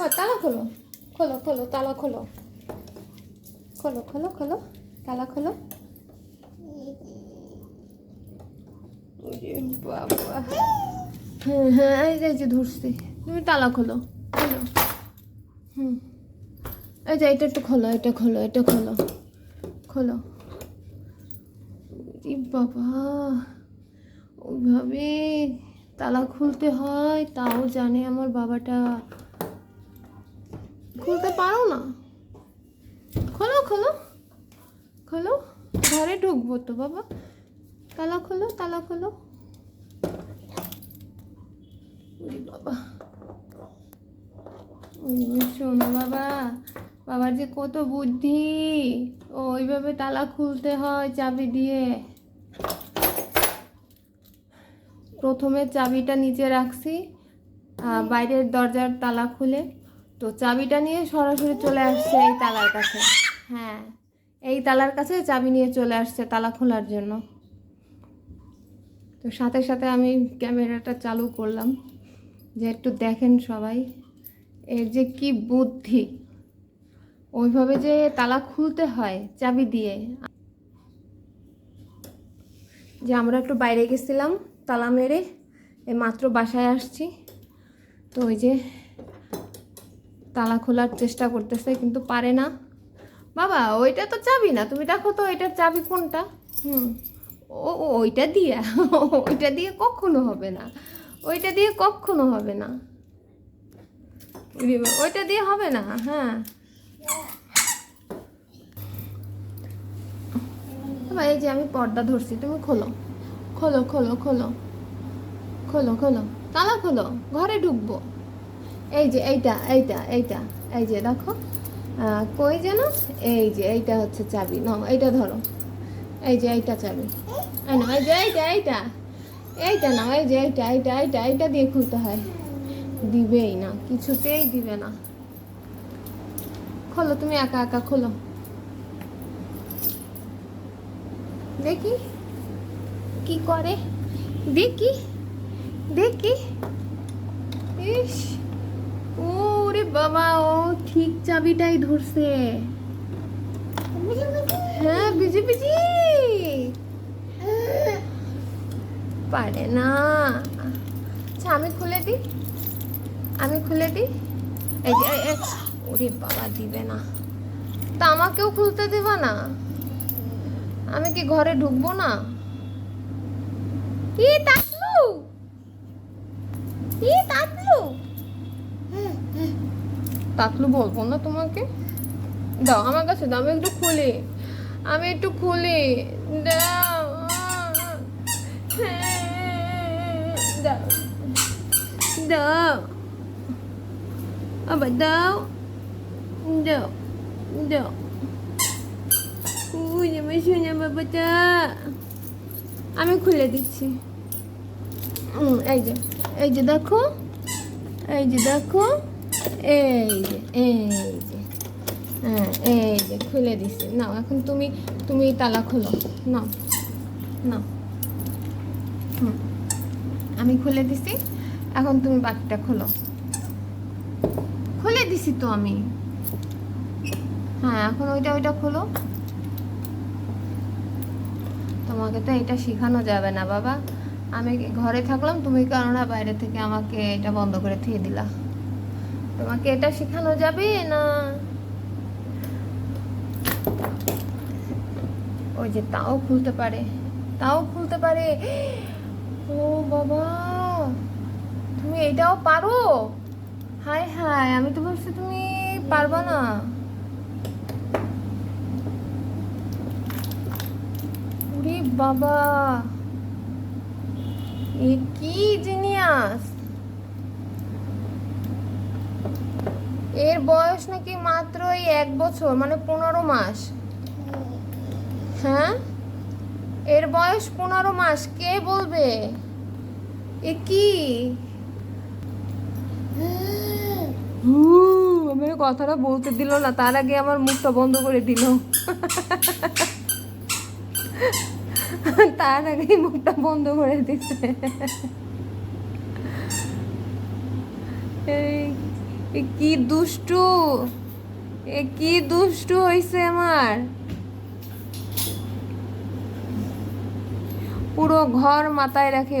ও তালা খোলো। খোলো খোলো, তালা খোলো। খোলো খোলো খোলো, তালা খোলো। বাবা। হ্যাঁ হ্যাঁ এই যে ধরছি। তুমি তালা খোলো খোলো। হুম। এই যে, এটা একটু খোলো, এটা খোলো এটা খোলো খোলো। বাবা। ওইভাবে তালা খুলতে হয়, তাও জানে আমার বাবাটা। খুলতে পারো না? খোলো খোলো। খোলো। ঘরে ঢুকবো তো, বাবা। তালা খোলো তালা খোলো। বাবা। শোনো বাবা, বাবার যে কত বুদ্ধি। ও ওইভাবে তালা খুলতে হয় চাবি দিয়ে। প্রথমে চাবিটা নিচে রাখছি বাইরের দরজার তালা খুলে। তো চাবিটা নিয়ে সরাসরি চলে আসছে এই তালার কাছে। হ্যাঁ এই তালার কাছে চাবি নিয়ে চলে আসছে তালা খোলার জন্য। তো সাথে সাথে আমি ক্যামেরাটা চালু করলাম যে একটু দেখেন সবাই, এর যে কি বুদ্ধি। ওইভাবে যে তালা খুলতে হয় চাবি দিয়ে। যে আমরা একটু বাইরে গেছিলাম তালা মেরে মাত্র বাসায় আসছি। তো ওই যে তালা খোলার চেষ্টা করতেছে, কিন্তু পারে না। বাবা, ওইটা তো চাবি না, তুমি দেখো তো এটার চাবি কোনটা। হুম, ও ওইটা দিয়ে ওইটা দিয়ে কখনো হবে না। ওইটা দিয়ে কখনো হবে না। ওইটা দিয়ে হবে না হ্যাঁ। এই যে আমি পর্দা ধরছি, তুমি খোলো। খোলো খোলো খোলো। খোলো খোলো। তালা খোলো, ঘরে ঢুকবো। এই যে এইটা এইটা এইটা, এই যে দেখো। কই যেন? এই যে এইটা হচ্ছে চাবি। নাও, এইটা ধরো। এই যে এইটা চাবি। এই এই যে এইটা এইটা। এইটা নাও, এই যে এইটা এইটা এইটা এইটা দিয়ে খুলতে হয়। দিবেই না, কিছুতেই দিবে না। খোলো, তুমি একা একা খোলো। দেখি, কি করে? দেখি দেখি। ইস। ওরে বাবা, ও ঠিক চাবিটাই ধরছে। হ্যাঁ বিজি বিজি। পারে না। আচ্ছা আমি খুলে দিই। আমি খুলে দিই। ওরে বাবা, দিবে না। তা আমাকেও খুলতে দেবা না? আমি কি ঘরে ঢুকবো না? কি তাকলু কি তাকলু তাকলু বলব না তোমাকে? দাও, আমার কাছে দাও, আমি একটু খুলি। আমি একটু খুলি। দাও দাও আবার দাও দাও দাও। আমি খুলে দিচ্ছি। এই যে এই যে দেখো, এই যে দেখো। এই এই হ্যাঁ এই খুলে দিছি নাও এখন তুমি তুমি তালা খোলো নাও নাও হুম আমি খুলে দিছি এখন তুমি বাকিটা খোলো খুলে দিছি তো আমি হ্যাঁ এখন ওইটা ওইটা খোলো তোমাকে তো এটা শেখানো যাবে না বাবা আমি ঘরে থাকলাম তুমি কেননা বাইরে থেকে আমাকে এটা বন্ধ করে থিয়ে দিলা তোমাকে এটা শেখানো যাবে না? ওই যে তাও খুলতে পারে, তাও খুলতে পারে। ও বাবা, তুমি এটাও পারো? হায় হায় আমি তো ভাবছি তুমি পারবা না। বাবা, এ কি জিনিয়াস? এর বয়স নাকি মাত্র এই এক বছর মানে পনেরো মাস। হ্যাঁ? এর বয়স পনেরো মাস, কে বলবে? এ কি? আমার কথাটা বলতে দিল না, তার আগে আমার মুখটা বন্ধ করে দিল। তার আগেই মুখটা বন্ধ করে দিচ্ছে এই এ কি দুষ্টু? এ কি দুষ্টু হইছে আমার? পুরো ঘর মাথায় রাখে।